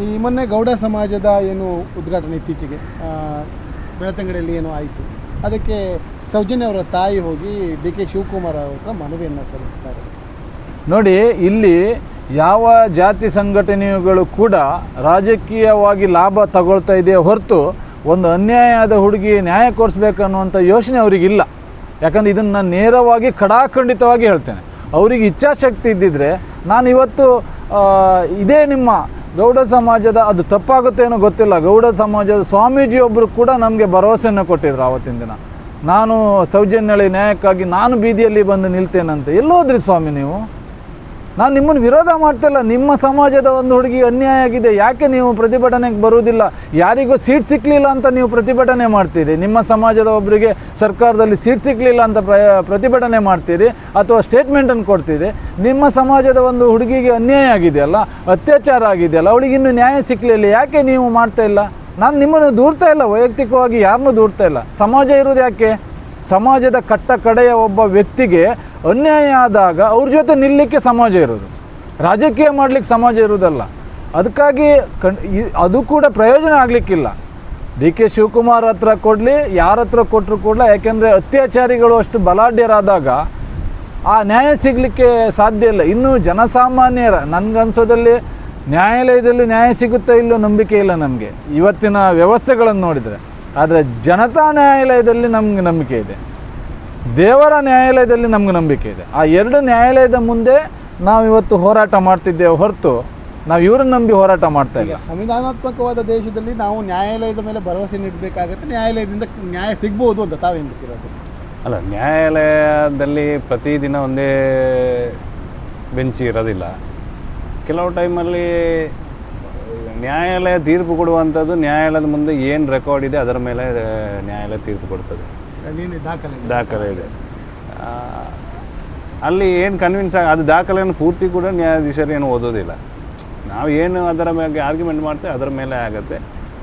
ಈ ಮೊನ್ನೆ ಗೌಡ ಸಮಾಜದ ಏನು ಉದ್ಘಾಟನೆ ಇತ್ತೀಚೆಗೆ ಬೆಳತಂಗಡಿಯಲ್ಲಿ ಏನು ಆಯಿತು. ಅದಕ್ಕೆ ಸೌಜನ್ಯ ಅವರ ತಾಯಿ ಹೋಗಿ ಡಿ ಕೆ ಶಿವಕುಮಾರ್ ಅವರ ಮನವಿಯನ್ನು ಸಲ್ಲಿಸ್ತಾರೆ. ನೋಡಿ, ಇಲ್ಲಿ ಯಾವ ಜಾತಿ ಸಂಘಟನೆಗಳು ಕೂಡ ರಾಜಕೀಯವಾಗಿ ಲಾಭ ತಗೊಳ್ತಾ ಇದೆ ಹೊರತು ಒಂದು ಅನ್ಯಾಯ ಆದ ಹುಡುಗಿ ನ್ಯಾಯ ಕೊಡಿಸ್ಬೇಕನ್ನುವಂಥ ಯೋಚನೆ ಅವರಿಗಿಲ್ಲ ಯಾಕಂದ್ರೆ ಇದನ್ನು ನಾನು ನೇರವಾಗಿ ಖಡಾಖಂಡಿತವಾಗಿ ಹೇಳ್ತೇನೆ. ಅವರಿಗೆ ಇಚ್ಛಾಶಕ್ತಿ ಇದ್ದಿದ್ರೆ ನಾನು ಇವತ್ತು ಇದೇ ನಿಮ್ಮ ಗೌಡ ಸಮಾಜದ ಅದು ತಪ್ಪಾಗುತ್ತೇನೋ ಗೊತ್ತಿಲ್ಲ. ಗೌಡ ಸಮಾಜದ ಸ್ವಾಮೀಜಿಯೊಬ್ಬರು ಕೂಡ ನಮಗೆ ಭರವಸೆಯನ್ನು ಕೊಟ್ಟಿದ್ರು ಆವತ್ತಿನ ದಿನ. ನಾನು ಸೌಜನ್ಯಳಿ ನ್ಯಾಯಕ್ಕಾಗಿ ನಾನು ಬೀದಿಯಲ್ಲಿ ಬಂದು ನಿಲ್ತೇನಂತೆ. ಎಲ್ಲೋದ್ರಿ ಸ್ವಾಮಿ ನೀವು? ನಾನು ನಿಮ್ಮನ್ನು ವಿರೋಧ ಮಾಡ್ತಿಲ್ಲ ನಿಮ್ಮ ಸಮಾಜದ ಒಂದು ಹುಡುಗಿ ಅನ್ಯಾಯ ಆಗಿದೆ. ಯಾಕೆ ನೀವು ಪ್ರತಿಭಟನೆಗೆ ಬರುವುದಿಲ್ಲ? ಯಾರಿಗೂ ಸೀಟ್ ಸಿಕ್ಕಲಿಲ್ಲ ಅಂತ ನೀವು ಪ್ರತಿಭಟನೆ ಮಾಡ್ತೀರಿ. ನಿಮ್ಮ ಸಮಾಜದ ಒಬ್ಬರಿಗೆ ಸರ್ಕಾರದಲ್ಲಿ ಸೀಟ್ ಸಿಕ್ಕಲಿಲ್ಲ ಅಂತ ಪ್ರ ಪ್ರತಿಭಟನೆ ಮಾಡ್ತೀರಿ ಅಥವಾ ಸ್ಟೇಟ್ಮೆಂಟನ್ನು ಕೊಡ್ತೀರಿ. ನಿಮ್ಮ ಸಮಾಜದ ಒಂದು ಹುಡುಗಿಗೆ ಅನ್ಯಾಯ ಆಗಿದೆಯಲ್ಲ, ಅತ್ಯಾಚಾರ ಆಗಿದೆಯಲ್ಲ, ಅವಳಿಗೆ ಇನ್ನೂ ನ್ಯಾಯ ಸಿಕ್ಕಲಿಲ್ಲ ಯಾಕೆ ನೀವು ಮಾಡ್ತಾ ಇಲ್ಲ? ನಾನು ನಿಮ್ಮನ್ನು ದೂರ್ತಾ ಇಲ್ಲ. ವೈಯಕ್ತಿಕವಾಗಿ ಯಾರನ್ನೂ ದೂರ್ತಾ ಇಲ್ಲ. ಸಮಾಜ ಇರೋದು ಯಾಕೆ? ಸಮಾಜದ ಕಟ್ಟ ಕಡೆಯ ಒಬ್ಬ ವ್ಯಕ್ತಿಗೆ ಅನ್ಯಾಯ ಆದಾಗ ಅವ್ರ ಜೊತೆ ನಿಲ್ಲಕ್ಕೆ ಸಮಾಜ ಇರೋದು. ರಾಜಕೀಯ ಮಾಡಲಿಕ್ಕೆ ಸಮಾಜ ಇರೋದಲ್ಲ. ಅದಕ್ಕಾಗಿ ಕಣ್ ಅದು ಕೂಡ ಪ್ರಯೋಜನ ಆಗಲಿಕ್ಕಿಲ್ಲ. ಡಿ ಕೆ ಶಿವಕುಮಾರ್ ಹತ್ರ ಕೊಡಲಿ, ಯಾರ ಹತ್ರ ಕೊಟ್ಟರು ಕೂಡ ಯಾಕೆಂದರೆ ಅತ್ಯಾಚಾರಿಗಳು ಅಷ್ಟು ಬಲಾಢ್ಯರಾದಾಗ ಆ ನ್ಯಾಯ ಸಿಗಲಿಕ್ಕೆ ಸಾಧ್ಯ ಇಲ್ಲ. ಇನ್ನು ಜನಸಾಮಾನ್ಯರ ನನಗನ್ಸೋದಲ್ಲಿ ನ್ಯಾಯಾಲಯದಲ್ಲಿ ನ್ಯಾಯ ಸಿಗುತ್ತೋ ಇಲ್ಲೋ ನಂಬಿಕೆ ಇಲ್ಲ ನಮಗೆ ಇವತ್ತಿನ ವ್ಯವಸ್ಥೆಗಳನ್ನು ನೋಡಿದರೆ. ಆದರೆ ಜನತಾ ನ್ಯಾಯಾಲಯದಲ್ಲಿ ನಮಗೆ ನಂಬಿಕೆ ಇದೆ. ದೇವರ ನ್ಯಾಯಾಲಯದಲ್ಲಿ ನಮ್ಗೆ ನಂಬಿಕೆ ಇದೆ. ಆ ಎರಡು ನ್ಯಾಯಾಲಯದ ಮುಂದೆ ನಾವು ಇವತ್ತು ಹೋರಾಟ ಮಾಡ್ತಿದ್ದೇವೆ ಹೊರತು ನಾವು ಇವ್ರನ್ನ ನಂಬಿ ಹೋರಾಟ ಮಾಡ್ತಾ ಇದ್ದೀವಿ ಸಂವಿಧಾನಾತ್ಮಕವಾದ ದೇಶದಲ್ಲಿ ನಾವು ನ್ಯಾಯಾಲಯದ ಮೇಲೆ ಭರವಸೆ ನೀಡಬೇಕಾಗುತ್ತೆ. ನ್ಯಾಯಾಲಯದಿಂದ ನ್ಯಾಯ ಸಿಗ್ಬೋದು ಅಂತ ತಾವೇನು ಗೊತ್ತಿರೋದು ಅಲ್ಲ ನ್ಯಾಯಾಲಯದಲ್ಲಿ ಪ್ರತಿದಿನ ಒಂದೇ ಬೆಂಚ್ ಇರೋದಿಲ್ಲ. ಕೆಲವು ಟೈಮಲ್ಲಿ ನ್ಯಾಯಾಲಯ ತೀರ್ಪು ಕೊಡುವಂಥದ್ದು ನ್ಯಾಯಾಲಯದ ಮುಂದೆ ಏನು ರೆಕಾರ್ಡ್ ಇದೆ ಅದರ ಮೇಲೆ ನ್ಯಾಯಾಲಯ ತೀರ್ಪು ಕೊಡ್ತದೆ. ದಾಖಲೆ ಇದೆ. ದಾಖಲೆ ಇದೆ. ಅಲ್ಲಿ ಏನು ಕನ್ವಿನ್ಸ್ ಆಗ ಅದು ದಾಖಲೆಯನ್ನು ಪೂರ್ತಿ ಕೂಡ ನ್ಯಾಯಾಧೀಶರು ಏನು ಓದೋದಿಲ್ಲ. ನಾವು ಏನು ಅದರ ಬಗ್ಗೆ ಆರ್ಗ್ಯುಮೆಂಟ್ ಮಾಡ್ತೇವೆ ಅದರ ಮೇಲೆ ಆಗುತ್ತೆ.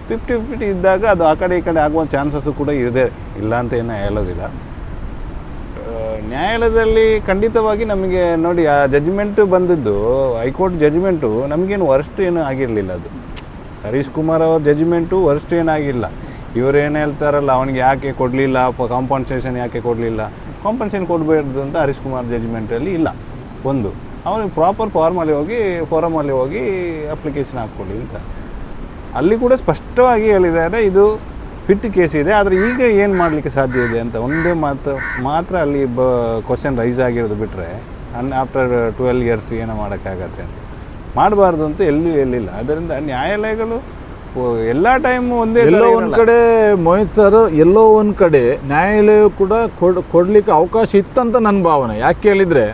ಫಿಫ್ಟಿ ಫಿಫ್ಟಿ ಇದ್ದಾಗ ಅದು ಆ ಕಡೆ ಈ ಕಡೆ ಆಗುವ ಚಾನ್ಸಸ್ಸು ಕೂಡ ಇದೆ. ಇಲ್ಲ ಅಂತ ಏನು ಹೇಳೋದಿಲ್ಲ. ನ್ಯಾಯಾಲಯದಲ್ಲಿ ಖಂಡಿತವಾಗಿ ನಮಗೆ ನೋಡಿ, ಆ ಜಜ್ಮೆಂಟು ಬಂದಿದ್ದು, ಹೈಕೋರ್ಟ್ ಜಜ್ಮೆಂಟು ನಮಗೇನು ವರ್ಸ್ಟ್ ಏನು ಆಗಿರಲಿಲ್ಲ ಅದು. ಹರೀಶ್ ಕುಮಾರ್ ಅವ್ರ ಜಜ್ಮೆಂಟು ವರ್ಸ್ಟ್ ಏನಾಗಿಲ್ಲ ಇವ್ರು ಏನು ಹೇಳ್ತಾರಲ್ಲ, ಅವನಿಗೆ ಯಾಕೆ ಕೊಡಲಿಲ್ಲ ಕಾಂಪನ್ಸೇಷನ್ ಯಾಕೆ ಕೊಡಲಿಲ್ಲ? ಕಾಂಪನ್ಸೇಷನ್ ಕೊಡಬಾರ್ದು ಅಂತ ಹರೀಶ್ ಕುಮಾರ್ ಜಜ್ಮೆಂಟಲ್ಲಿ ಇಲ್ಲ. ಒಂದು. ಅವನಿಗೆ ಪ್ರಾಪರ್ ಫಾರ್ಮಲ್ಲಿ ಹೋಗಿ ಫೋರಮಲ್ಲಿ ಹೋಗಿ ಅಪ್ಲಿಕೇಶನ್ ಹಾಕ್ಕೊಳ್ಳಿ ಅಂತ. ಅಲ್ಲಿ ಕೂಡ ಸ್ಪಷ್ಟವಾಗಿ ಹೇಳಿದ್ದಾರೆ, ಇದು ಫಿಟ್ ಕೇಸ್ ಇದೆ ಆದರೆ ಈಗ ಏನು ಮಾಡಲಿಕ್ಕೆ ಸಾಧ್ಯ ಇದೆ ಅಂತ ಒಂದೇ ಮಾತು ಮಾತ್ರ ಅಲ್ಲಿ ಬ ಕ್ವಶನ್ ರೈಸ್ ಆಗಿರೋದು ಬಿಟ್ಟರೆ ಅನ್ ಆಫ್ಟರ್ ಟ್ವೆಲ್ ಇಯರ್ಸ್ ಏನೋ ಮಾಡೋಕ್ಕಾಗತ್ತೆ ಅಂತ. ಮಾಡಬಾರ್ದು ಅಂತ ಎಲ್ಲೂ ಹೇಳಿಲ್ಲ. ಅದರಿಂದ ನ್ಯಾಯಾಲಯಗಳು ಎಲ್ಲ ಟೈಮು ಒಂದೇ ಎಲ್ಲೋ ಒಂದು ಕಡೆ ಮೋಹಿತ್ ಸರ್ ಎಲ್ಲೋ ಒಂದು ಕಡೆ ನ್ಯಾಯಾಲಯ ಕೂಡ ಕೊಡ್ ಕೊಡಲಿಕ್ಕೆ ಅವಕಾಶ ಇತ್ತಂತ ನನ್ನ ಭಾವನೆ. ಯಾಕೆ ಹೇಳಿದರೆ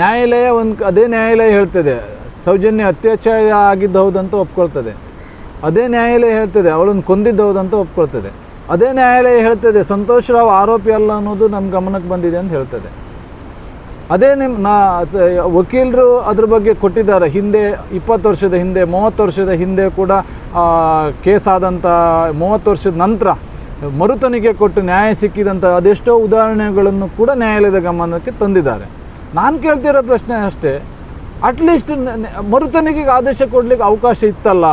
ನ್ಯಾಯಾಲಯ ಒಂದು ಅದೇ ನ್ಯಾಯಾಲಯ ಹೇಳ್ತದೆ ಸೌಜನ್ಯ ಅತ್ಯಾಚಾರ ಆಗಿದ್ದು ಹೌದಂತ ಒಪ್ಕೊಳ್ತದೆ. ಅದೇ ನ್ಯಾಯಾಲಯ ಹೇಳ್ತದೆ, ಅವಳನ್ನು ಕೊಂದಿದ್ದೌದಂತ ಒಪ್ಕೊಳ್ತದೆ. ಅದೇ ನ್ಯಾಯಾಲಯ ಹೇಳ್ತದೆ, ಸಂತೋಷ್ ರಾವ್ ಆರೋಪಿ ಅಲ್ಲ ಅನ್ನೋದು ನಮ್ಮ ಗಮನಕ್ಕೆ ಬಂದಿದೆ ಅಂತ ಹೇಳ್ತದೆ. ಅದೇ ನಿಮ್ಮ ನಾ ವಕೀಲರು ಅದ್ರ ಬಗ್ಗೆ ಕೊಟ್ಟಿದ್ದಾರೆ. ಹಿಂದೆ, ಇಪ್ಪತ್ತು ವರ್ಷದ ಹಿಂದೆ, ಮೂವತ್ತು ವರ್ಷದ ಹಿಂದೆ ಕೂಡ ಕೇಸ್ ಆದಂಥ ಮೂವತ್ತು ವರ್ಷದ ನಂತರ ಮರುತನಿಗೆ ಕೊಟ್ಟು ನ್ಯಾಯ ಸಿಕ್ಕಿದಂಥ ಅದೆಷ್ಟೋ ಉದಾಹರಣೆಗಳನ್ನು ಕೂಡ ನ್ಯಾಯಾಲಯದ ಗಮನಕ್ಕೆ ತಂದಿದ್ದಾರೆ. ನಾನು ಕೇಳ್ತಿರೋ ಪ್ರಶ್ನೆ ಅಷ್ಟೇ, ಅಟ್ಲೀಸ್ಟ್ ಮರುತನಿಗೆ ಆದೇಶ ಕೊಡಲಿಕ್ಕೆ ಅವಕಾಶ ಇತ್ತಲ್ಲ?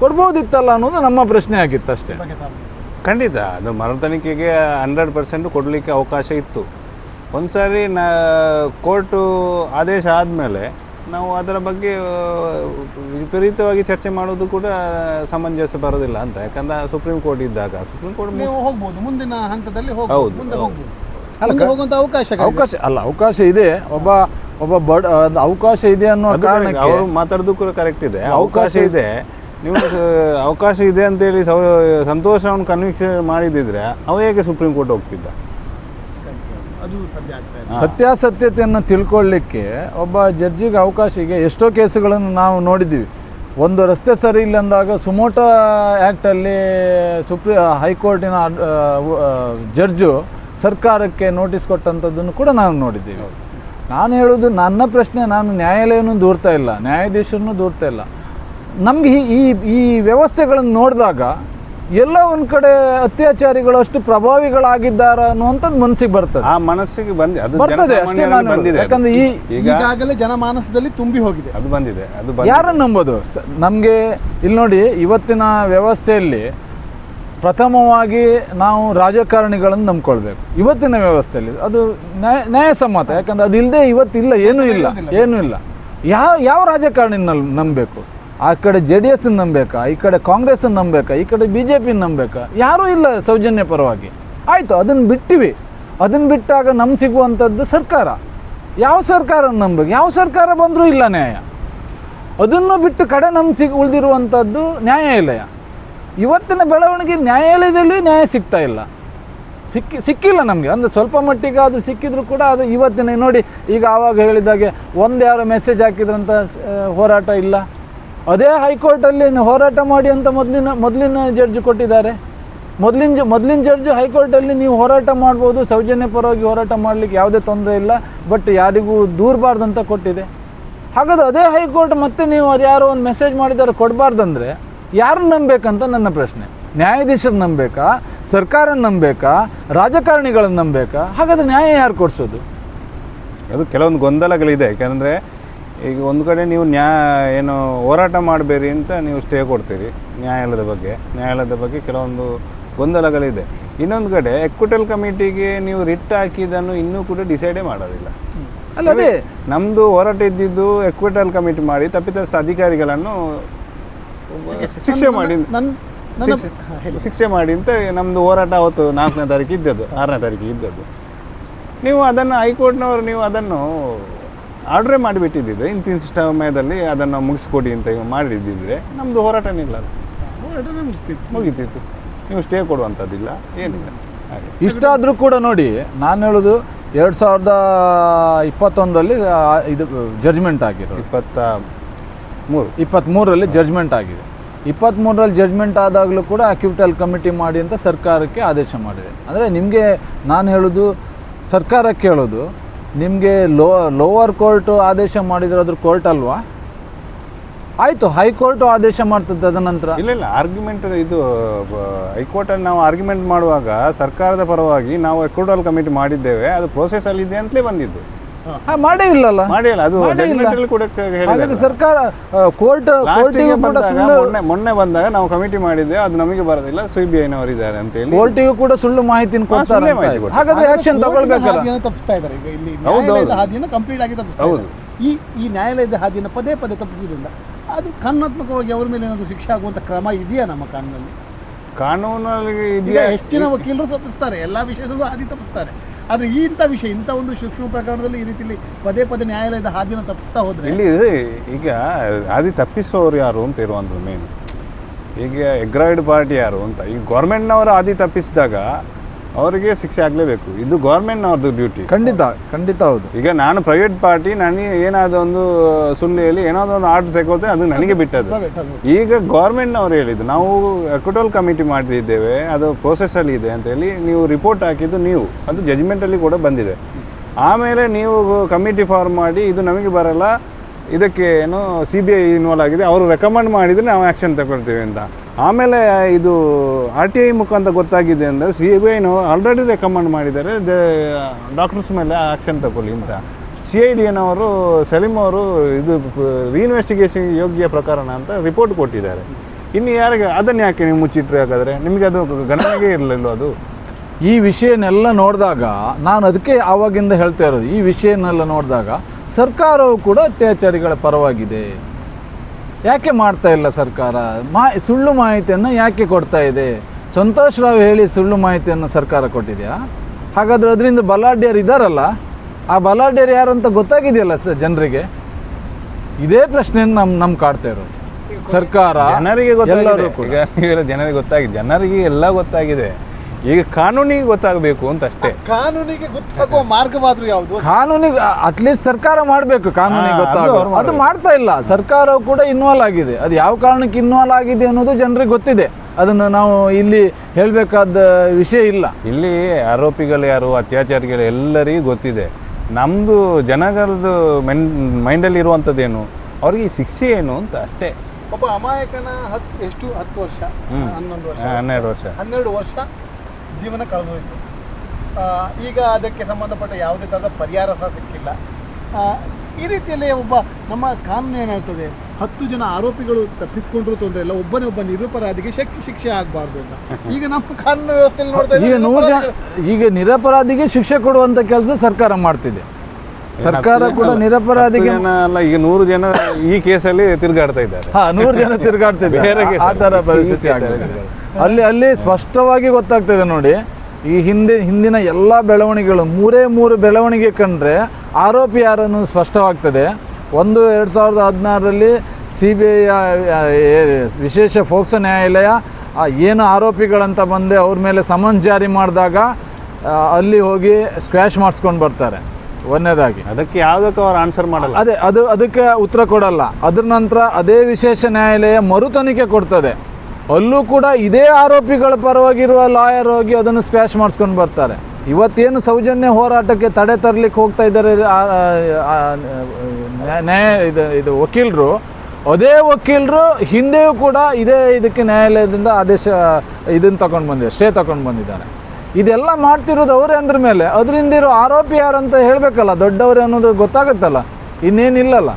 ಕೊಡ್ಬೋದಿತ್ತಲ್ಲ ಅನ್ನೋದು ನಮ್ಮ ಪ್ರಶ್ನೆ ಆಗಿತ್ತು ಅಷ್ಟೇ. ಖಂಡಿತ ಅದು ಮರುತನಿಕೆಗೆ ಹಂಡ್ರೆಡ್ ಪರ್ಸೆಂಟ್ ಕೊಡಲಿಕ್ಕೆ ಅವಕಾಶ ಇತ್ತು. ಒಂದು ಸಾರಿ ನಾ ಕೋರ್ಟು ಆದೇಶ ಆದಮೇಲೆ ನಾವು ಅದರ ಬಗ್ಗೆ ವಿಪರೀತವಾಗಿ ಚರ್ಚೆ ಮಾಡೋದು ಕೂಡ ಸಮಂಜಸ ಬರೋದಿಲ್ಲ ಅಂತ. ಯಾಕಂದ್ರೆ ಸುಪ್ರೀಂ ಕೋರ್ಟ್ ಇದ್ದಾಗ ಸುಪ್ರೀಂ ಕೋರ್ಟ್ ನೀವು ಹೋಗ್ಬೋದು ಮುಂದಿನ ಹಂತದಲ್ಲಿ ಹೋಗ್ಬೋದು ಹೌದು. ಹೋಗುವಂತ ಅವಕಾಶ ಅವಕಾಶ ಅಲ್ಲ ಅವಕಾಶ ಇದೆ. ಒಬ್ಬ ಒಬ್ಬ ಬಡ ಅದು ಅವಕಾಶ ಇದೆ ಅನ್ನೋ ಕಾರಣಕ್ಕೆ ಅವರು ಮಾತಾಡೋದು ಕೂಡ ಕರೆಕ್ಟ್ ಇದೆ. ಅವಕಾಶ ಇದೆ. ನೀವು ಅವಕಾಶ ಇದೆ ಅಂತೇಳಿ ಸೌ ಸಂತೋಷವನ್ನು ಕನ್ವಿಕ್ಷನ್ ಮಾಡಿದಿದ್ರೆ ಅವ ಹೇಗೆ ಸುಪ್ರೀಂ ಕೋರ್ಟ್ ಹೋಗ್ತಿದ್ದ? ಅದು ಸಾಧ್ಯ ಆಗ್ತಾ ಸತ್ಯಾಸತ್ಯತೆಯನ್ನು ತಿಳ್ಕೊಳ್ಳಿಕ್ಕೆ ಒಬ್ಬ ಜಡ್ಜಿಗೆ ಅವಕಾಶ ಈಗ ಎಷ್ಟೋ ಕೇಸುಗಳನ್ನು ನಾವು ನೋಡಿದ್ದೀವಿ. ಒಂದು ರಸ್ತೆ ಸರಿ ಇಲ್ಲ ಅಂದಾಗ ಸುಮೋಟ ಆ್ಯಕ್ಟಲ್ಲಿ ಸುಪ್ರೀ ಹೈಕೋರ್ಟಿನ ಜಡ್ಜು ಸರ್ಕಾರಕ್ಕೆ ನೋಟಿಸ್ ಕೊಟ್ಟಂಥದ್ದನ್ನು ಕೂಡ ನಾವು ನೋಡಿದ್ದೀವಿ. ನಾನು ಹೇಳೋದು ನನ್ನ ಪ್ರಶ್ನೆ ನಾನು ನ್ಯಾಯಾಲಯನೂ ದೂರ್ತಾ ಇಲ್ಲ. ನ್ಯಾಯಾಧೀಶರನ್ನು ದೂರ್ತಾ ಇಲ್ಲ. ನಮಗೆ ಈ ಈ ವ್ಯವಸ್ಥೆಗಳನ್ನು ನೋಡಿದಾಗ ಎಲ್ಲ ಒಂದು ಕಡೆ ಅತ್ಯಾಚಾರಿಗಳು ಅಷ್ಟು ಪ್ರಭಾವಿಗಳಾಗಿದ್ದಾರ ಅನ್ನುವಂಥದ್ದು ಮನಸ್ಸಿಗೆ ಬರ್ತದೆ. ಆ ಮನಸ್ಸಿಗೆ ಬಂದಿ ಅದು ಬರ್ತದೆ ಅಷ್ಟೇ ನಾನು ಬಂದಿದೆ ಯಾಕಂದ್ರೆ ಈ ಈಗ ಈಗಾಗಲೇ ಜನಮಾನಸದಲ್ಲಿ ತುಂಬಿ ಹೋಗಿದೆ. ಅದು ಬಂದಿದೆ ಅದು ಬಂದಿದೆ. ಯಾರನ್ನು ನಂಬೋದು? ಸ- ನಮಗೆ ಇಲ್ಲಿ ನೋಡಿ ಇವತ್ತಿನ ವ್ಯವಸ್ಥೆಯಲ್ಲಿ ಪ್ರಥಮವಾಗಿ ನಾವು ರಾಜಕಾರಣಿಗಳನ್ನು ನಂಬ್ಕೊಳ್ಬೇಕು. ಇವತ್ತಿನ ವ್ಯವಸ್ಥೆಯಲ್ಲಿ ಅದು ನ್ಯಾಯ ನ್ಯಾಯಸಮ್ಮತ ಯಾಕಂದ್ರೆ ಅದಿಲ್ಲದೆ ಇವತ್ತಿಲ್ಲ ಏನೂ ಇಲ್ಲ ಏನೂ ಇಲ್ಲ. ಯಾವ ಯಾವ ರಾಜಕಾರಣಿ ನಂಬಬೇಕು? ಆ ಕಡೆ ಜೆ ಡಿ ಎಸ್ ನಂಬೇಕಾ? ಈ ಕಡೆ ಕಾಂಗ್ರೆಸ್ ನಂಬೇಕಾ? ಈ ಕಡೆ ಬಿ ಜೆ ಪಿ ನಂಬೇಕಾ? ಯಾರೂ ಇಲ್ಲ ಸೌಜನ್ಯ ಪರವಾಗಿ. ಆಯಿತು, ಅದನ್ನು ಬಿಟ್ಟಿವಿ. ಅದನ್ನು ಬಿಟ್ಟಾಗ ನಮ್ಗೆ ಸಿಗುವಂಥದ್ದು ಸರ್ಕಾರ. ಯಾವ ಸರ್ಕಾರ ನಂಬಬೇಕು? ಯಾವ ಸರ್ಕಾರ ಬಂದರೂ ಇಲ್ಲ ನ್ಯಾಯ. ಅದನ್ನು ಬಿಟ್ಟು ಕಡೆ ನಮ್ಗೆ ಸಿಗ್, ಉಳಿದಿರುವಂಥದ್ದು ನ್ಯಾಯಾಲಯ. ಇವತ್ತಿನ ಬೆಳವಣಿಗೆ ನ್ಯಾಯಾಲಯದಲ್ಲಿ ನ್ಯಾಯ ಸಿಗ್ತಾ ಇಲ್ಲ. ಸಿಕ್ಕಿ, ಸಿಕ್ಕಿಲ್ಲ ನಮಗೆ. ಅಂದರೆ ಸ್ವಲ್ಪ ಮಟ್ಟಿಗೆ ಅದು ಸಿಕ್ಕಿದ್ರು ಕೂಡ ಅದು ಇವತ್ತಿನ ನೋಡಿ ಈಗ ಆವಾಗ ಹೇಳಿದಾಗೆ ಒಂದು ಯಾರೋ ಮೆಸೇಜ್ ಹಾಕಿದ್ರಂತ ಹೋರಾಟ ಇಲ್ಲ. ಅದೇ ಹೈಕೋರ್ಟಲ್ಲಿ ಹೋರಾಟ ಮಾಡಿ ಅಂತ ಮೊದಲಿನ ಮೊದಲಿನ ಜಡ್ಜ್ ಕೊಟ್ಟಿದ್ದಾರೆ. ಮೊದಲಿನ ಜ ಮೊದಲಿನ ಜಡ್ಜ್ ಹೈಕೋರ್ಟಲ್ಲಿ ನೀವು ಹೋರಾಟ ಮಾಡ್ಬೋದು, ಸೌಜನ್ಯ ಪರವಾಗಿ ಹೋರಾಟ ಮಾಡಲಿಕ್ಕೆ ಯಾವುದೇ ತೊಂದರೆ ಇಲ್ಲ, ಬಟ್ ಯಾರಿಗೂ ದೂರಬಾರ್ದಂತ ಕೊಟ್ಟಿದೆ. ಹಾಗಾದ್ರೆ ಅದೇ ಹೈಕೋರ್ಟ್ ಮತ್ತೆ ನೀವು ಅದು ಯಾರೋ ಒಂದು ಮೆಸೇಜ್ ಮಾಡಿದ್ದಾರೆ, ಕೊಡಬಾರ್ದಂದ್ರೆ ಯಾರನ್ನ ನಂಬೇಕಂತ ನನ್ನ ಪ್ರಶ್ನೆ. ನ್ಯಾಯಾಧೀಶರು ನಂಬೇಕಾ? ಸರ್ಕಾರ ನಂಬೇಕಾ? ರಾಜಕಾರಣಿಗಳನ್ನ ನಂಬೇಕಾ? ಹಾಗಾದ್ರೆ ನ್ಯಾಯ ಯಾರು ಕೊಡಿಸೋದು? ಅದು ಕೆಲವೊಂದು ಗೊಂದಲಗಳಿದೆ. ಯಾಕಂದರೆ ಈಗ ಒಂದು ಕಡೆ ನೀವು ನ್ಯಾ ಏನು ಹೋರಾಟ ಮಾಡಬೇಡಿ ಅಂತ ನೀವು ಸ್ಟೇ ಕೊಡ್ತೀರಿ ನ್ಯಾಯಾಲಯದ ಬಗ್ಗೆ. ನ್ಯಾಯಾಲಯದ ಬಗ್ಗೆ ಕೆಲವೊಂದು ಗೊಂದಲಗಳಿದೆ. ಇನ್ನೊಂದು ಕಡೆ ಎಕ್ವಿಟಲ್ ಕಮಿಟಿಗೆ ನೀವು ರಿಟ್ ಹಾಕಿದ್ದನ್ನು ಇನ್ನೂ ಕೂಡ ಡಿಸೈಡೇ ಮಾಡೋದಿಲ್ಲ. ಅಲ್ಲ ಅದೇ. ನಮ್ಮದು ಹೋರಾಟ ಇದ್ದಿದ್ದು ಎಕ್ವಿಟಲ್ ಕಮಿಟಿ ಮಾಡಿ ತಪ್ಪಿತಸ್ಥ ಅಧಿಕಾರಿಗಳನ್ನು ಶಿಕ್ಷೆ ಮಾಡಿ ಶಿಕ್ಷೆ ಮಾಡಿ ಅಂತ ನಮ್ಮದು ಹೋರಾಟ ಅವತ್ತು ನಾಲ್ಕನೇ ತಾರೀಕು ಇದ್ದದ್ದು ಆರನೇ ತಾರೀಕು ಇದ್ದದ್ದು. ನೀವು ಅದನ್ನು ಹೈಕೋರ್ಟ್ನವರು ನೀವು ಅದನ್ನು ಆರ್ಡ್ರೇ ಮಾಡಿಬಿಟ್ಟಿದ್ದಿದ್ರೆ ಇಂತಿನ ಸಮಯದಲ್ಲಿ ಅದನ್ನು ಮುಗಿಸ್ಕೊಡಿ ಅಂತ ಮಾಡಿದ್ದಿದ್ರೆ ನಮ್ಮದು ಹೋರಾಟನೇ ಇಲ್ಲ ಮುಗಿತಿತ್ತು. ನೀವು ಸ್ಟೇ ಕೊಡುವಂಥದ್ದಿಲ್ಲ ಏನಿಲ್ಲ. ಹಾಗೆ. ಇಷ್ಟಾದರೂ ಕೂಡ ನೋಡಿ ನಾನು ಹೇಳೋದು ಎರಡು ಸಾವಿರದ ಇಪ್ಪತ್ತೊಂದರಲ್ಲಿ ಇದು ಜಡ್ಜ್ಮೆಂಟ್ ಆಗಿದೆ. ಇಪ್ಪತ್ತ ಮೂರು. ಇಪ್ಪತ್ತ್ಮೂರರಲ್ಲಿ ಜಡ್ಜ್ಮೆಂಟ್ ಆಗಿದೆ. ಇಪ್ಪತ್ತ್ಮೂರರಲ್ಲಿ ಜಡ್ಜ್ಮೆಂಟ್ ಆದಾಗಲೂ ಕೂಡ ಅಕ್ಯೂಟಲ್ ಕಮಿಟಿ ಮಾಡಿ ಅಂತ ಸರ್ಕಾರಕ್ಕೆ ಆದೇಶ ಮಾಡಿದೆ. ಅಂದರೆ ನಿಮಗೆ ನಾನು ಹೇಳೋದು ಸರ್ಕಾರಕ್ಕೆ ಹೇಳೋದು ನಿಮಗೆ ಲೋ ಲೋವರ್ ಕೋರ್ಟು ಆದೇಶ ಮಾಡಿದ್ರೆ ಅದ್ರ ಕೋರ್ಟ್ ಅಲ್ವಾ? ಆಯಿತು ಹೈಕೋರ್ಟ್ ಆದೇಶ ಮಾಡ್ತದೆ ಅದನಂತರ ಇಲ್ಲ ಇಲ್ಲ ಆರ್ಗ್ಯುಮೆಂಟ್ ಇದು ಹೈಕೋರ್ಟಲ್ಲಿ ನಾವು ಆರ್ಗ್ಯುಮೆಂಟ್ ಮಾಡುವಾಗ ಸರ್ಕಾರದ ಪರವಾಗಿ ನಾವು ಎಕ್ವಿಟಲ್ ಕಮಿಟಿ ಮಾಡಿದ್ದೇವೆ, ಅದು ಪ್ರೋಸೆಸ್ ಅಲ್ಲಿ ಇದೆ ಅಂತಲೇ ಬಂದಿದ್ದು. ಮಾಡೇ ಇಲ್ಲಲ್ಲ. ಮಾಡೇ ಇಲ್ಲ. ಕೂಡ ಹಾಗಾದ್ರೆ ಸರ್ಕಾರ ಕೋರ್ಟ್ ಕೋರ್ಟಿಗೂ ಕೂಡ ಸುಳ್ಳು ಮೊನ್ನೆ ಮೊನ್ನೆ ಬಂದಾಗ ನಾವು ಕಮಿಟಿ ಮಾಡಿದ್ದೆ ಅದು ನಮಗೆ ಬರೋದಿಲ್ಲ ಸಿ ಬಿ ಐನವರು ಇದ್ದಾರೆ ಅಂತ ಹೇಳಿ. ಕೋರ್ಟಿಗೂ ಕೂಡ ಸುಳ್ಳು ಮಾಹಿತಿ ಕೊಡ್ತಾರೆ. ಹಾಗಾದ್ರೆ ಆಕ್ಷನ್ ತಗೊಳ್ಬೇಕಲ್ಲ. ತಪ್ಪಿಸ್ತಾ ಇದ್ದಾರೆ. ಈಗ ಇಲ್ಲಿ ನ್ಯಾಯಾಲಯದ ಹೌದು. ಹಾದಿಯನ್ನು ಕಂಪ್ಲೀಟ್ ಆಗಿ ತಪ್ಪಿಸ್ತಾ. ಈ ಈ ನ್ಯಾಯಾಲಯದ ಹಾದಿಯನ್ನು ಪದೇ ಪದೇ ತಪ್ಪಿಸೋದ್ರಿಂದ ಅದು ಕಾನೂನಾತ್ಮಕವಾಗಿ ಅವರ ಮೇಲೆ ಏನಾದರೂ ಶಿಕ್ಷೆ ಆಗುವಂಥ ಕ್ರಮ ಇದೆಯಾ ನಮ್ಮ ಕಾನೂನಲ್ಲಿ? ಕಾನೂನಲ್ಲಿ ಹೆಚ್ಚಿನ ವಕೀಲರು ತಪ್ಪಿಸ್ತಾರೆ. ಎಲ್ಲ ವಿಷಯದಲ್ಲೂ ಹಾದಿ ತಪ್ಪಿಸ್ತಾರೆ. ಆದರೆ ಈ ಇಂಥ ವಿಷಯ, ಇಂಥ ಒಂದು ಸೂಕ್ಷ್ಮ ಪ್ರಕರಣದಲ್ಲಿ ಈ ರೀತಿಯಲ್ಲಿ ಪದೇ ಪದೇ ನ್ಯಾಯಾಲಯದ ಹಾದಿನ ತಪ್ಪಿಸ್ತಾ ಹೋದ್ರೆ ಇಲ್ಲಿ ಈಗ ಹಾದಿ ತಪ್ಪಿಸೋರು ಯಾರು ಅಂತ ಇರುವಂಥದ್ದು ಮೇನ್ ಈಗ ಎಗ್ರಾಯ್ಡ್ ಪಾರ್ಟಿ ಯಾರು ಅಂತ, ಈಗ ಗೌರ್ಮೆಂಟ್ನವರು ಹಾದಿ ತಪ್ಪಿಸಿದಾಗ ಅವರಿಗೆ ಶಿಕ್ಷೆ ಆಗಲೇಬೇಕು. ಇದು ಗೌರ್ಮೆಂಟ್ನವ್ರದ್ದು ಡ್ಯೂಟಿ ಖಂಡಿತ ಖಂಡಿತ ಹೌದು. ಈಗ ನಾನು ಪ್ರೈವೇಟ್ ಪಾರ್ಟಿ ನನಗೆ ಏನಾದರೂ ಒಂದು ಸುಳ್ಳು ಹೇಳಿ ಏನಾದರೂ ಒಂದು ಆರ್ಡರ್ ತೆಗೋತೆ ಅದು ನನಗೆ ಬಿಟ್ಟದ್ದು. ಈಗ ಗೌರ್ಮೆಂಟ್ನವ್ರು ಹೇಳಿದ್ದು ನಾವು ಎಕ್ವಿಟಲ್ ಕಮಿಟಿ ಮಾಡಿದ್ದೇವೆ ಅದು ಪ್ರೋಸೆಸ್ಸಲ್ಲಿ ಇದೆ ಅಂತ ಹೇಳಿ ನೀವು ರಿಪೋರ್ಟ್ ಹಾಕಿದ್ದು ನೀವು. ಅದು ಜಜ್ಮೆಂಟಲ್ಲಿ ಕೂಡ ಬಂದಿದೆ. ಆಮೇಲೆ ನೀವು ಕಮಿಟಿ ಫಾರ್ಮ್ ಮಾಡಿ ಇದು ನಮಗೆ ಬರಲ್ಲ ಇದಕ್ಕೆ ಏನು ಸಿ ಬಿ ಐ ಇನ್ವಾಲ್ವ್ ಆಗಿದೆ ಅವರು ರೆಕಮೆಂಡ್ ಮಾಡಿದರೆ ನಾವು ಆ್ಯಕ್ಷನ್ ತಗೊಳ್ತೀವಿ ಅಂತ. ಆಮೇಲೆ ಇದು ಆರ್ ಟಿ ಐ ಮುಖಾಂತರ ಗೊತ್ತಾಗಿದೆ ಅಂದರೆ ಸಿ ಬಿ ಐನು ಆಲ್ರೆಡಿ ರೆಕಮೆಂಡ್ ಮಾಡಿದ್ದಾರೆ. ಡಾಕ್ಟರ್ಸ್ ಮೇಲೆ ಆ್ಯಕ್ಷನ್ ತಗೊಳ್ಳಿ ಅಂತ. ಸಿ ಐ ಡಿ ಎನವರು ಸಲೀಂ ಅವರು ಇದು ರೀಇನ್ವೆಸ್ಟಿಗೇಷನ್ ಯೋಗ್ಯ ಪ್ರಕರಣ ಅಂತ ರಿಪೋರ್ಟ್ ಕೊಟ್ಟಿದ್ದಾರೆ. ಇನ್ನು ಯಾರಿಗೆ, ಅದನ್ನು ಯಾಕೆ ನೀವು ಮುಚ್ಚಿಟ್ರೆ ಹಾಗಾದರೆ? ನಿಮಗೆ ಅದು ಗಣನೆಗೆ ಇರಲಿಲ್ಲ ಅದು? ಈ ವಿಷಯನೆಲ್ಲ ನೋಡಿದಾಗ ನಾನು ಅದಕ್ಕೆ ಆವಾಗಿಂದ ಹೇಳ್ತಾ ಇರೋದು, ಈ ವಿಷಯನೆಲ್ಲ ನೋಡಿದಾಗ ಸರ್ಕಾರವು ಕೂಡ ಅತ್ಯಾಚಾರಿಗಳ ಪರವಾಗಿದೆ. ಯಾಕೆ ಮಾಡ್ತಾ ಇಲ್ಲ ಸರ್ಕಾರ? ಮಾ ಸುಳ್ಳು ಮಾಹಿತಿಯನ್ನು ಯಾಕೆ ಕೊಡ್ತಾ ಇದೆ? ಸಂತೋಷ್ ರಾವ್ ಹೇಳಿ ಸುಳ್ಳು ಮಾಹಿತಿಯನ್ನು ಸರ್ಕಾರ ಕೊಟ್ಟಿದೆಯಾ? ಹಾಗಾದ್ರೆ ಅದರಿಂದ ಬಲಾಢ್ಯರು ಇದ್ದಾರಲ್ಲ ಆ ಬಲಾಢ್ಯರು ಯಾರು ಅಂತ ಗೊತ್ತಾಗಿದೆಯಲ್ಲ ಸರ್ ಜನರಿಗೆ? ಇದೇ ಪ್ರಶ್ನೆಯನ್ನು ನಮ್ಮ ನಮ್ಮ ಕಾಡ್ತಾ ಇರೋದು ಸರ್ಕಾರ ಜನರಿಗೆ ಎಲ್ಲರೂ ಕೂಡ. ಜನರಿಗೆ ಗೊತ್ತಾಗಿದೆ ಜನರಿಗೆ ಎಲ್ಲ ಗೊತ್ತಾಗಿದೆ. ಈಗ ಕಾನೂನಿಗೆ ಗೊತ್ತಾಗಬೇಕು ಅಂತ ಅಷ್ಟೇ. ಕಾನೂನಿಗೆ ಗೊತ್ತಾಗುವ ಮಾರ್ಗವಾದ್ರೂ ಯಾವುದು ಕಾನೂನಿಗೆ ಅಟ್ಲೀಸ್ಟ್ ಸರ್ಕಾರ ಮಾಡಬೇಕು ಕಾನೂನಿಗೆ ಗೊತ್ತಾಗೋ. ಅದು ಮಾಡ್ತಾ ಇಲ್ಲ. ಸರ್ಕಾರವು ಕೂಡ ಇನ್ವಾಲ್ವ್ ಆಗಿದೆ. ಅದು ಯಾವ ಕಾರಣಕ್ಕೆ ಇನ್ವಾಲ್ವ್ ಆಗಿದೆ ಅನ್ನೋದು ಜನರಿಗೆ ಗೊತ್ತಿದೆ. ಅದನ್ನು ನಾವು ಇಲ್ಲಿ ಹೇಳಬೇಕಾದ ವಿಷಯ ಇಲ್ಲ. ಇಲ್ಲಿ ಆರೋಪಿಗಳು ಯಾರು ಅತ್ಯಾಚಾರಿಗಳು ಎಲ್ಲರಿಗೂ ಗೊತ್ತಿದೆ. ನಮ್ಮದು ಜನಗಳದ್ದು ಮೆನ್ ಮೈಂಡಲ್ಲಿ ಇರುವಂಥದ್ದೇನು? ಅವ್ರಿಗೆ ಶಿಕ್ಷೆ ಏನು ಅಂತ ಅಷ್ಟೇ. ಒಬ್ಬ ಅಮಾಯಕನ ಹತ್ತು ಎಷ್ಟು? ಹತ್ತು ವರ್ಷ? ಹ್ಮ್. ಹನ್ನೊಂದು ವರ್ಷ. ಹನ್ನೆರಡು ವರ್ಷ. ಹನ್ನೆರಡು ವರ್ಷ? ಜೀವನ ಕಳೆದೋಯ್ತು. ಆ, ಈಗ ಅದಕ್ಕೆ ಸಂಬಂಧಪಟ್ಟ ಯಾವುದೇ ಥರದ ಪರಿಹಾರ ಸಹ ಸಿಕ್ಕಿಲ್ಲ. ಆ, ಈ ರೀತಿಯಲ್ಲಿ ಒಬ್ಬ ನಮ್ಮ ಕಾನೂನು ಏನಾಗ್ತದೆ? ಹೇಳ್ತದೆ ಹತ್ತು ಜನ ಆರೋಪಿಗಳು ತಪ್ಪಿಸಿಕೊಂಡ್ರು ತೊಂದರೆ ಇಲ್ಲ ಒಬ್ಬನೇ ಒಬ್ಬ ನಿರಪರಾಧಿಗೆ ಶಿಕ್ಷೆ ಶಿಕ್ಷೆ ಆಗಬಾರ್ದು ಅಂತ. ಈಗ ನಮ್ಮ ಕಾನೂನು ವ್ಯವಸ್ಥೆಯಲ್ಲಿ ನೋಡ್ತಾ ಈಗ ನೂರು ಜನ ಈಗ ನಿರಪರಾಧಿಗೆ ಶಿಕ್ಷೆ ಕೊಡುವಂತ ಕೆಲಸ ಸರ್ಕಾರ ಮಾಡ್ತಿದೆ. ಸರ್ಕಾರ ಕೂಡ ನಿರಪರಾಧಿಗೆ ಅಲ್ಲ ಈಗ ನೂರು ಜನ ಈ ಕೇಸಲ್ಲಿ ತಿರುಗಾಡ್ತಾ ಇದ್ದಾರೆ. ಹಾ ನೂರು ಜನ ತಿರುಗಾಡ್ತಿದೆ ಬೇರೆ case ಆ ಥರ ಪರಿಸ್ಥಿತಿ ಆಗಿದೆ ಅಲ್ಲಿ. ಅಲ್ಲಿ ಸ್ಪಷ್ಟವಾಗಿ ಗೊತ್ತಾಗ್ತದೆ ನೋಡಿ. ಈ ಹಿಂದೆ ಹಿಂದಿನ ಎಲ್ಲ ಬೆಳವಣಿಗೆಗಳು ಮೂರೇ ಮೂರು ಬೆಳವಣಿಗೆ ಕಂಡ್ರೆ ಆರೋಪಿ ಯಾರನ್ನು ಸ್ಪಷ್ಟವಾಗ್ತದೆ. ಒಂದು ಎರಡು ಸಾವಿರದ ಹದಿನಾರರಲ್ಲಿ ಸಿ ಬಿ ಐ ವಿಶೇಷ ಫೋಕ್ಸೋ ನ್ಯಾಯಾಲಯ ಏನು ಆರೋಪಿಗಳಂತ ಬಂದೆ ಅವ್ರ ಮೇಲೆ ಸಮನ್ಸ್ ಜಾರಿ ಮಾಡಿದಾಗ ಅಲ್ಲಿ ಹೋಗಿ ಸ್ಕ್ವ್ಯಾಶ್ ಮಾಡಿಸ್ಕೊಂಡು ಬರ್ತಾರೆ ಒಂದನೇದಾಗಿ. ಅದಕ್ಕೆ ಯಾವುದಕ್ಕೆ ಅವ್ರು ಆನ್ಸರ್ ಮಾಡಲ್ಲ. ಅದೇ ಅದು ಅದಕ್ಕೆ ಉತ್ತರ ಕೊಡಲ್ಲ. ಅದ್ರ ನಂತರ ಅದೇ ವಿಶೇಷ ನ್ಯಾಯಾಲಯ ಮರು ತನಿಖೆ ಕೊಡ್ತದೆ. ಅಲ್ಲೂ ಕೂಡ ಇದೇ ಆರೋಪಿಗಳ ಪರವಾಗಿರುವ ಲಾಯರ್ ಹೋಗಿ ಅದನ್ನು ಸ್ಪ್ಯಾಶ್ ಮಾಡಿಸ್ಕೊಂಡು ಬರ್ತಾರೆ. ಇವತ್ತೇನು ಸೌಜನ್ಯ ಹೋರಾಟಕ್ಕೆ ತಡೆ ತರಲಿಕ್ಕೆ ಹೋಗ್ತಾ ಇದ್ದಾರೆ ನ್ಯಾಯ- ಇದು ಇದು ವಕೀಲರು. ಅದೇ ವಕೀಲರು ಹಿಂದೆಯೂ ಕೂಡ ಇದೇ ಇದಕ್ಕೆ ನ್ಯಾಯಾಲಯದಿಂದ ಆದೇಶ, ಇದನ್ನು ತಗೊಂಡು ಬಂದಿದ್ದಾರೆ, ಸ್ಟೇ ತಗೊಂಡು ಬಂದಿದ್ದಾರೆ. ಇದೆಲ್ಲ ಮಾಡ್ತಿರೋದು ಅವರೇ ಅಂದ್ರ ಮೇಲೆ. ಅದರಿಂದ ಇರೋ ಆರೋಪಿ ಅಂತ ಹೇಳಬೇಕಲ್ಲ, ದೊಡ್ಡವರೇ ಅನ್ನೋದು ಗೊತ್ತಾಗುತ್ತಲ್ಲ. ಇನ್ನೇನಿಲ್ಲಲ್ಲ.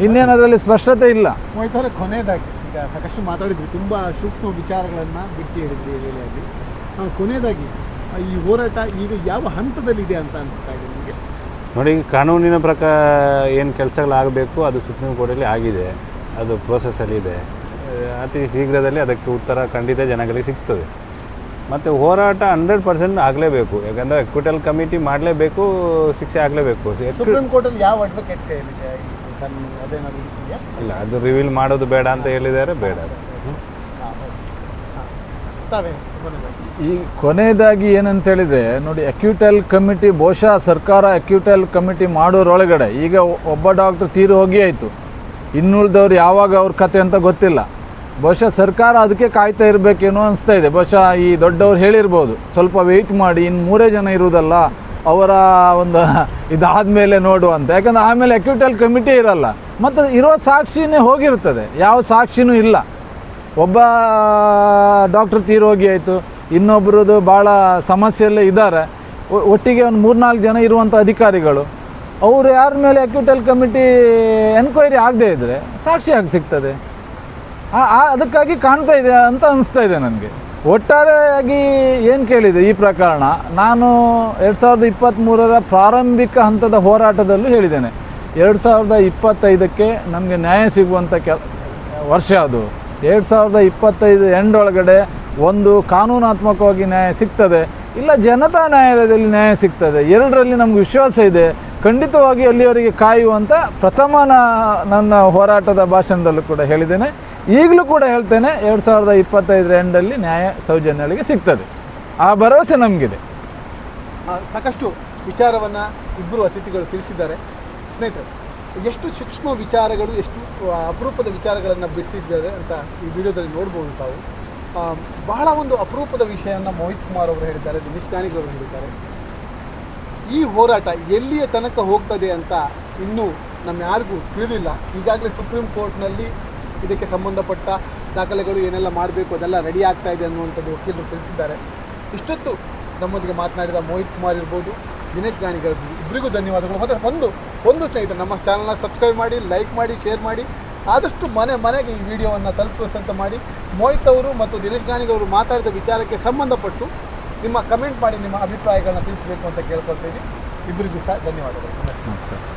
ಇನ್ನೇನು ಅದರಲ್ಲಿ ಸ್ಪಷ್ಟತೆ ಇಲ್ಲ. ಕೊನೆಯದಾಗಿ ಈಗ ಸಾಕಷ್ಟು ಮಾತಾಡಿದ್ವಿ ತುಂಬ ಸೂಕ್ಷ್ಮ ವಿಚಾರಗಳನ್ನು ಬಿಟ್ಟು ಹೇಳಿದ್ವಿ ಆ, ಕೊನೆಯದಾಗಿ ಈ ಹೋರಾಟ ಈಗ ಯಾವ ಹಂತದಲ್ಲಿದೆ ಅಂತ ಅನಿಸ್ತಾ ಇದೆ ನಿಮಗೆ? ನೋಡಿ ಕಾನೂನಿನ ಪ್ರಕಾರ ಏನು ಕೆಲಸಗಳಾಗಬೇಕು ಅದು ಸುಪ್ರೀಂ ಕೋರ್ಟಲ್ಲಿ ಆಗಿದೆ. ಅದು ಪ್ರೋಸೆಸ್ಸಲ್ಲಿ ಇದೆ. ಅತಿ ಶೀಘ್ರದಲ್ಲಿ ಅದಕ್ಕೆ ಉತ್ತರ ಖಂಡಿತ ಜನಗಳಿಗೆ ಸಿಗ್ತದೆ. ಮತ್ತು ಹೋರಾಟ ಹಂಡ್ರೆಡ್ ಪರ್ಸೆಂಟ್ ಆಗಲೇಬೇಕು. ಯಾಕಂದರೆ ಎಕ್ವಿಟಲ್ ಕಮಿಟಿ ಮಾಡಲೇಬೇಕು ಶಿಕ್ಷೆ ಆಗಲೇಬೇಕು. ಸುಪ್ರೀಂ ಕೋರ್ಟಲ್ಲಿ ಯಾವ ಅಡ್ವೊಕೇಟ್ ಅದೇನಾದರೂ ಇದೆಯಾ? ಇಲ್ಲ ಅದು ರಿವೀಲ್ ಮಾಡೋದು ಬೇಡ ಅಂತ ಹೇಳಿದ್ದಾರೆ ಬೇಡ ತಾವೇ ಕೊನೆಯದಾಗಿ. ಈ ಕೊನೆಯದಾಗಿ ಏನಂತ ಹೇಳಿದ್ರೆ ನೋಡಿ ಅಕ್ಯೂಟಲ್ ಕಮಿಟಿ ಬಹುಶಃ ಸರ್ಕಾರ ಅಕ್ಯೂಟಲ್ ಕಮಿಟಿ ಮಾಡೋರೊಳಗಡೆ ಈಗ ಒಬ್ಬ ಡಾಕ್ಟರ್ ತೀರು ಹೋಗಿ ಆಯಿತು. ಇನ್ನುಳಿದವ್ರು ಯಾವಾಗ ಅವ್ರ ಕತೆ ಅಂತ ಗೊತ್ತಿಲ್ಲ. ಬಹುಶಃ ಸರ್ಕಾರ ಅದಕ್ಕೆ ಕಾಯ್ತಾ ಇರಬೇಕೇನೋ ಅನಿಸ್ತಾ ಇದೆ. ಬಹುಶಃ ಈ ದೊಡ್ಡವ್ರು ಹೇಳಿರ್ಬೋದು ಸ್ವಲ್ಪ ವೆಯ್ಟ್ ಮಾಡಿ ಇನ್ನು ಮೂರೇ ಜನ ಇರುವುದಲ್ಲ ಅವರ ಒಂದು ಇದಾದಮೇಲೆ ನೋಡು ಅಂತ ಯಾಕಂದ್ರೆ ಆಮೇಲೆ ಅಕ್ಯೂಟಲ್ ಕಮಿಟಿ ಇರಲ್ಲ. ಮತ್ತು ಇರೋ ಸಾಕ್ಷಿನೇ ಹೋಗಿರ್ತದೆ. ಯಾವ ಸಾಕ್ಷಿನೂ ಇಲ್ಲ. ಒಬ್ಬ ಡಾಕ್ಟರ್ ತೀರೋಗಿ ಆಯಿತು. ಇನ್ನೊಬ್ಬರದು ಭಾಳ ಸಮಸ್ಯೆಯಲ್ಲೇ ಇದ್ದಾರೆ. ಒಟ್ಟಿಗೆ ಒಂದು ಮೂರ್ನಾಲ್ಕು ಜನ ಇರುವಂಥ ಅಧಿಕಾರಿಗಳು. ಅವರು ಯಾರ ಮೇಲೆ ಅಕ್ಯೂಟಲ್ ಕಮಿಟಿ ಎನ್ಕ್ವೈರಿ ಆಗದೇ ಇದ್ದರೆ ಸಾಕ್ಷಿ ಆಗಿ ಸಿಗ್ತದೆ. ಅದಕ್ಕಾಗಿ ಕಾಣ್ತಾ ಇದೆ ಅಂತ ಅನಿಸ್ತಾ ಇದೆ ನನಗೆ. ಒಟ್ಟಾರೆಯಾಗಿ ಏನು ಕೇಳಿದೆ ಈ ಪ್ರಕರಣ? ನಾನು ಎರಡು ಸಾವಿರದ ಇಪ್ಪತ್ತ್ಮೂರರ ಪ್ರಾರಂಭಿಕ ಹಂತದ ಹೋರಾಟದಲ್ಲೂ ಹೇಳಿದ್ದೇನೆ. ಎರಡು ಸಾವಿರದ ಇಪ್ಪತ್ತೈದಕ್ಕೆ ನಮಗೆ ನ್ಯಾಯ ಸಿಗುವಂಥ ಕೆಲ, ವರ್ಷ ಅದು. ಎರಡು ಸಾವಿರದ ಇಪ್ಪತ್ತೈದು ಎಂಡ್ ಒಳಗಡೆ ಒಂದು ಕಾನೂನಾತ್ಮಕವಾಗಿ ನ್ಯಾಯ ಸಿಗ್ತದೆ, ಇಲ್ಲ ಜನತಾ ನ್ಯಾಯಾಲಯದಲ್ಲಿ ನ್ಯಾಯ ಸಿಗ್ತದೆ. ಎರಡರಲ್ಲಿ ನಮ್ಗೆ ವಿಶ್ವಾಸ ಇದೆ. ಖಂಡಿತವಾಗಿ ಅಲ್ಲಿಯವರಿಗೆ ಕಾಯುವಂಥ ಪ್ರಥಮ ನನ್ನ ಹೋರಾಟದ ಭಾಷಣದಲ್ಲೂ ಕೂಡ ಹೇಳಿದ್ದೇನೆ. ಈಗಲೂ ಕೂಡ ಹೇಳ್ತೇನೆ, ಎರಡು ಸಾವಿರದ ಇಪ್ಪತ್ತೈದರ ಎಂಡಲ್ಲಿ ನ್ಯಾಯ ಸೌಜನ್ಯಗಳಿಗೆ ಸಿಗ್ತದೆ. ಆ ಭರವಸೆ ನಮಗಿದೆ. ಸಾಕಷ್ಟು ವಿಚಾರವನ್ನು ಇಬ್ಬರು ಅತಿಥಿಗಳು ತಿಳಿಸಿದ್ದಾರೆ. ಸ್ನೇಹಿತರೆ, ಎಷ್ಟು ಸೂಕ್ಷ್ಮ ವಿಚಾರಗಳು, ಎಷ್ಟು ಅಪರೂಪದ ವಿಚಾರಗಳನ್ನು ಬಿಡ್ತಿದ್ದಾರೆ ಅಂತ ಈ ವಿಡಿಯೋದಲ್ಲಿ ನೋಡ್ಬೋದು ತಾವು. ಬಹಳ ಒಂದು ಅಪರೂಪದ ವಿಷಯವನ್ನು ಮೋಹಿತ್ ಕುಮಾರ್ ಅವರು ಹೇಳಿದ್ದಾರೆ, ದಿನೇಶ್ ಅವರು ಹೇಳಿದ್ದಾರೆ. ಈ ಹೋರಾಟ ಎಲ್ಲಿಯ ತನಕ ಹೋಗ್ತದೆ ಅಂತ ಇನ್ನೂ ನಮ್ಮ ಯಾರಿಗೂ ತಿಳಿದಿಲ್ಲ. ಈಗಾಗಲೇ ಸುಪ್ರೀಂ ಕೋರ್ಟ್ನಲ್ಲಿ ಇದಕ್ಕೆ ಸಂಬಂಧಪಟ್ಟ ದಾಖಲೆಗಳು ಏನೆಲ್ಲ ಮಾಡಬೇಕು ಅದೆಲ್ಲ ರೆಡಿ ಆಗ್ತಾ ಇದೆ ಅನ್ನುವಂಥದ್ದು ವಕೀಲರು ತಿಳಿಸಿದ್ದಾರೆ. ಇಷ್ಟೊತ್ತು ನಮ್ಮೊಂದಿಗೆ ಮಾತನಾಡಿದ ಮೋಹಿತ್ ಕುಮಾರ್ ಇರ್ಬೋದು, ದಿನೇಶ್ ಗಾಣಿಗರ್ ಇಬ್ಬರಿಗೂ ಧನ್ಯವಾದಗಳು. ಮತ್ತು ಒಂದು ಒಂದು ಸ್ನೇಹಿತರು, ನಮ್ಮ ಚಾನಲ್ನ ಸಬ್ಸ್ಕ್ರೈಬ್ ಮಾಡಿ ಲೈಕ್ ಮಾಡಿ ಶೇರ್ ಮಾಡಿ, ಆದಷ್ಟು ಮನೆ, ಮನೆಗೆ ಈ ವಿಡಿಯೋವನ್ನು ತಲುಪಿಸುವಂತೆ ಮಾಡಿ. ಮೋಹಿತ್ ಅವರು ಮತ್ತು ದಿನೇಶ್ ಗಾಣಿಗವರು ಮಾತಾಡಿದ ವಿಚಾರಕ್ಕೆ ಸಂಬಂಧಪಟ್ಟು ನಿಮ್ಮ ಕಮೆಂಟ್ ಮಾಡಿ, ನಿಮ್ಮ ಅಭಿಪ್ರಾಯಗಳನ್ನ ತಿಳಿಸಬೇಕು ಅಂತ ಕೇಳ್ಕೊಳ್ತೀನಿ ಇಬ್ಬರಿಗೂ ಸಹ ಧನ್ಯವಾದಗಳು. ನಮಸ್ಕಾರ